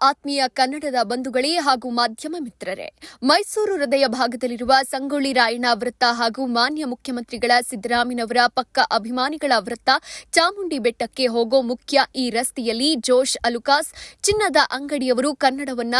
ಆತ್ಮೀಯ ಕನ್ನಡದ ಬಂಧುಗಳೇ ಹಾಗೂ ಮಾಧ್ಯಮ ಮಿತ್ರರೇ, ಮೈಸೂರು ಹೃದಯ ಭಾಗದಲ್ಲಿರುವ ಸಂಗೊಳ್ಳಿ ರಾಯಣ್ಣ ವೃತ್ತ ಹಾಗೂ ಮಾನ್ಯ ಮುಖ್ಯಮಂತ್ರಿಗಳ ಸಿದ್ದರಾಮಯ್ಯನವರ ಪಕ್ಕ ಅಭಿಮಾನಿಗಳ ವೃತ್ತ ಚಾಮುಂಡಿ ಬೆಟ್ಟಕ್ಕೆ ಹೋಗೋ ಮುಖ್ಯ ಈ ರಸ್ತೆಯಲ್ಲಿ ಜೋಶ್ ಅಲುಕಾಸ್ ಚಿನ್ನದ ಅಂಗಡಿಯವರು ಕನ್ನಡವನ್ನ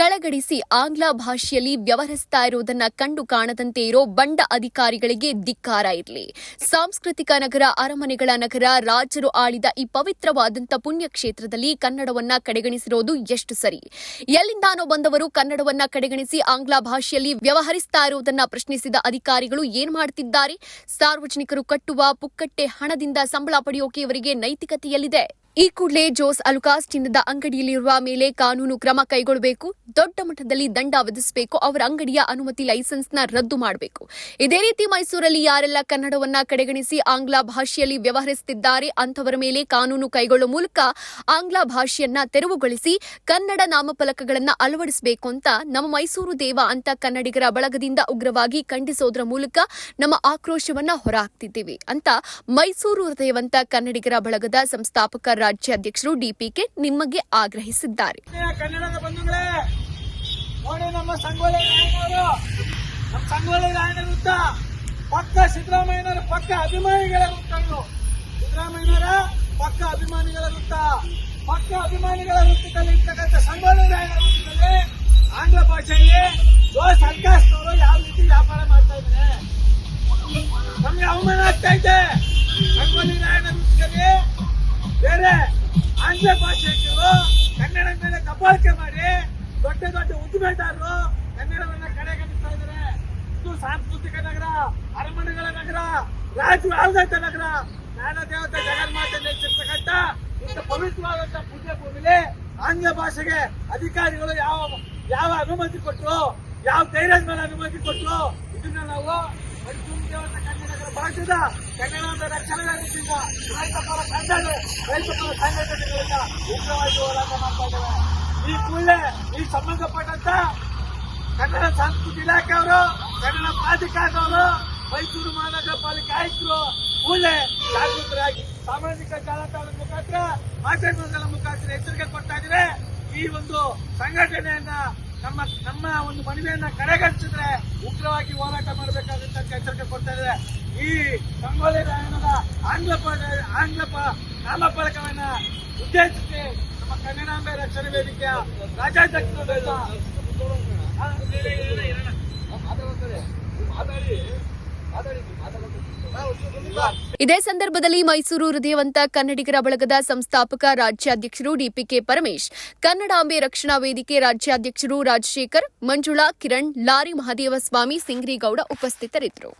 ಕಳಗಡಿಸಿ ಆಂಗ್ಲ ಭಾಷೆಯಲ್ಲಿ ವ್ಯವಹರಿಸ್ತಾ ಇರುವುದನ್ನ ಕಂಡು ಕಾಣದಂತೆ ಇರೋ ಬಂಡ ಅಧಿಕಾರಿಗಳಿಗೆ ಧಿಕ್ಕಾರ ಇರಲಿ. ಸಾಂಸ್ಕೃತಿಕ ನಗರ, ಅರಮನೆಗಳ ನಗರ, ರಾಜರು ಆಳಿದ ಈ ಪವಿತ್ರವಾದಂಥ ಪುಣ್ಯಕ್ಷೇತ್ರದಲ್ಲಿ ಕನ್ನಡವನ್ನ ಕಡೆಗಣಿಸಿರೋದು ಎಷ್ಟು ಸರಿ. ಎಲ್ಲಿಂದಾನೋ ಬಂದವರು ಕನ್ನಡವನ್ನ ಕಡೆಗಣಿಸಿ ಆಂಗ್ಲ ಭಾಷೆಯಲ್ಲಿ ವ್ಯವಹರಿಸ್ತಾ ಇರುವುದನ್ನ ಪ್ರಶ್ನಿಸಿದ ಅಧಿಕಾರಿಗಳು ಏನ್ ಮಾಡ್ತಿದ್ದಾರೆ? ಸಾರ್ವಜನಿಕರು ಕಟ್ಟುವ ಪುಕ್ಕಟ್ಟೆ ಹಣದಿಂದ ಸಂಬಳ ಪಡೆಯೋಕೆ ಇವರಿಗೆ ನೈತಿಕತೆಯಲ್ಲಿದೆ. ಈ ಕೂಡಲೇ ಜೋಸ್ ಅಲುಕಾಸ್ ಚಿನ್ನದ ಅಂಗಡಿಯಲ್ಲಿರುವ ಮೇಲೆ ಕಾನೂನು ಕ್ರಮ ಕೈಗೊಳ್ಳಬೇಕು, ದೊಡ್ಡ ಮಟ್ಟದಲ್ಲಿ ದಂಡ ವಿಧಿಸಬೇಕು, ಅವರ ಅಂಗಡಿಯ ಅನುಮತಿ ಲೈಸೆನ್ಸ್ನ ರದ್ದು ಮಾಡಬೇಕು. ಇದೇ ರೀತಿ ಮೈಸೂರಲ್ಲಿ ಯಾರೆಲ್ಲ ಕನ್ನಡವನ್ನ ಕಡೆಗಣಿಸಿ ಆಂಗ್ಲ ಭಾಷೆಯಲ್ಲಿ ವ್ಯವಹರಿಸುತ್ತಿದ್ದಾರೆ, ಅಂಥವರ ಮೇಲೆ ಕಾನೂನು ಕೈಗೊಳ್ಳುವ ಮೂಲಕ ಆಂಗ್ಲ ಭಾಷೆಯನ್ನ ತೆರವುಗೊಳಿಸಿ ಕನ್ನಡ ನಾಮಫಲಕಗಳನ್ನು ಅಳವಡಿಸಬೇಕು ಅಂತ ನಮ್ಮ ಮೈಸೂರು ದೇವ ಅಂತ ಕನ್ನಡಿಗರ ಬಳಗದಿಂದ ಉಗ್ರವಾಗಿ ಖಂಡಿಸೋದ್ರ ಮೂಲಕ ನಮ್ಮ ಆಕ್ರೋಶವನ್ನ ಹೊರಹಾಕ್ತಿದ್ದೀವಿ ಅಂತ ಮೈಸೂರು ಹೃದಯವಂತ ಕನ್ನಡಿಗರ ಬಳಗದ ಸಂಸ್ಥಾಪಕ ರಾಜ್ಯಾಧ್ಯಕ್ಷರು ಡಿಪಿಕೆ ನಿಮಗೆ ಆಗ್ರಹಿಸಿದ್ದಾರೆ. ಕನ್ನಡದ ಬಂಧುಗಳೇ, ನೋಡಿ ನಮ್ಮ ಸಂಗೊಳ್ಳಿ ರಾಯಣ್ಣವರು ನಮ್ಮ ಸಂಗೊಳ್ಳಿ ರಾಯಣ್ಣ ವೃತ್ತ ಪಕ್ಕ ಸಿದ್ದರಾಮಯ್ಯನವರ, ಪಕ್ಕ ಅಭಿಮಾನಿಗಳ ವೃತ್ತ ಇದು. ಸಿದ್ದರಾಮಯ್ಯನವರ, ಪಕ್ಕ ಅಭಿಮಾನಿಗಳ ವೃತ್ತ ಪಕ್ಕ ಅಭಿಮಾನಿಗಳ ವೃತ್ತದಲ್ಲಿ ಇರ್ತಕ್ಕಂಥ ಸಂಗೊಳ್ಳಿ ರಾಯಣ್ಣ ವೃತ್ತದಲ್ಲಿ ಆಂಗ್ಲ ಭಾಷೆಯಲ್ಲಿ ಜೋಸ್ ಹಲ್ಕಾಸ್ನವರು ಯಾವ ರೀತಿ ವ್ಯಾಪಾರ ಮಾಡ್ತಾ ಇದ್ದಾರೆ? ನಮ್ಗೆ ಅವಮಾನ ಆಗ್ತಾ ಇದೆ. ಸಂಗೊಳ್ಳಿ ರಾಯಣ್ಣ ವೃತ್ತದಲ್ಲಿ ಬೇರೆ ಆಂಗ್ಲ ಭಾಷೆಗಳು ಕನ್ನಡ ಮೇಲೆ ದಬ್ಬಾಳಿಕೆ ಮಾಡಿ ದೊಡ್ಡ ದೊಡ್ಡ ಉದ್ದಿಮೆದಾರರು ಕನ್ನಡವನ್ನ ಕಡೆಗಣಿಸ್ತಾ ಇದ್ದಾರೆ. ಇದು ಸಾಂಸ್ಕೃತಿಕ ನಗರ, ಅರಮನೆಗಳ ನಗರ, ರಾಜ ಆಳ್ದಂತ ನಗರ. ನಾನ ದೇವತೆ ಜಗನ್ಮಾತೆ ನೆಲೆಸಿರ್ತಕ್ಕಂಥ ಇಂಥ ಪವಿತ್ರವಾದಂತ ಪೂಜೆ ಭೂಮಿಲಿ ಆಂಗ್ಲ ಭಾಷೆಗೆ ಅಧಿಕಾರಿಗಳು ಯಾವ ಯಾವ ಅನುಮತಿ ಕೊಟ್ಟರು ಯಾವ ಧೈರ್ಯದ ಮೇಲೆ ಅನುಮತಿ ಕೊಟ್ಟರು ಇದನ್ನ ನಾವು ಭಾಷೆದ ಕನ್ನಡದ ರಕ್ಷಣೆ ರೈತ ಪರ ಸಂಘಟನೆ ರೈತ ಪರ ಸಂಘಟನೆಗಳಿಂದ ಉಗ್ರವಾಗಿ ಹೋರಾಟ ಮಾಡ್ತಾ ಇದ್ದಾರೆ. ಈ ಕೂಡಲೇ ಈ ಸಂಬಂಧಪಟ್ಟಂತ ಕನ್ನಡ ಸಂಸ್ಕೃತಿ ಇಲಾಖೆಯವರು ಕನ್ನಡ ಪ್ರಾಧಿಕಾರದವರು ಮೈಸೂರು ಮಹಾನಗರ ಪಾಲಿಕೆ ಆಯುಕ್ತರು ಕೂಡಲೇ ಜಾಗೃತರಾಗಿ ಸಾಮಾಜಿಕ ಜಾಲತಾಣದ ಮುಖಾಂತರ ಮಾಧ್ಯಮಗಳ ಮುಖಾಂತರ ಎಚ್ಚರಿಕೆ ಕೊಡ್ತಾ ಇದ್ರೆ ಈ ಒಂದು ಸಂಘಟನೆಯನ್ನ ನಮ್ಮ ನಮ್ಮ ಒಂದು ಮನವಿಯನ್ನ ಕಡೆಗಣಿಸಿದ್ರೆ ಉಗ್ರವಾಗಿ ಹೋರಾಟ ಮಾಡಬೇಕಾದಂತ ಎಚ್ಚರಿಕೆ ಕೊಡ್ತಾ ಇದೆ ಈ ಸಂಗೊಳ್ಳಿ ರಾಯಣದ ಆಂಗ್ಲ ಆಂಗ್ಲ ನಾಮಫಲಕವನ್ನ ಉದ್ದೇಶಿಸಿ ನಮ್ಮ ಕನ್ನಡಾಂಬೆ ರಕ್ಷಣೆ ವೇದಿಕೆಯ ರಾಜ್ಯಾಧ್ಯಕ್ಷರಾದ ಇದೇ ಸಂದರ್ಭದಲ್ಲಿ ಮೈಸೂರು ಹೃದಯವಂತ ಕನ್ನಡಿಗರ ಬಳಗದ ಸಂಸ್ಥಾಪಕ ರಾಜ್ಯಾಧ್ಯಕ್ಷರು ಡಿಪಿಕೆ ಪರಮೇಶ್ ಕನ್ನಡಾಂಬೆ ರಕ್ಷಣಾ ವೇದಿಕೆ ರಾಜ್ಯಾಧ್ಯಕ್ಷರು ರಾಜಶೇಖರ್, ಮಂಜುಳಾ, ಕಿರಣ್, ಲಾರಿ ಮಹಾದೇವಸ್ವಾಮಿ ಸಿಂಗ್ರಿಗೌಡ ಉಪಸ್ಥಿತರಿದ್ದರು.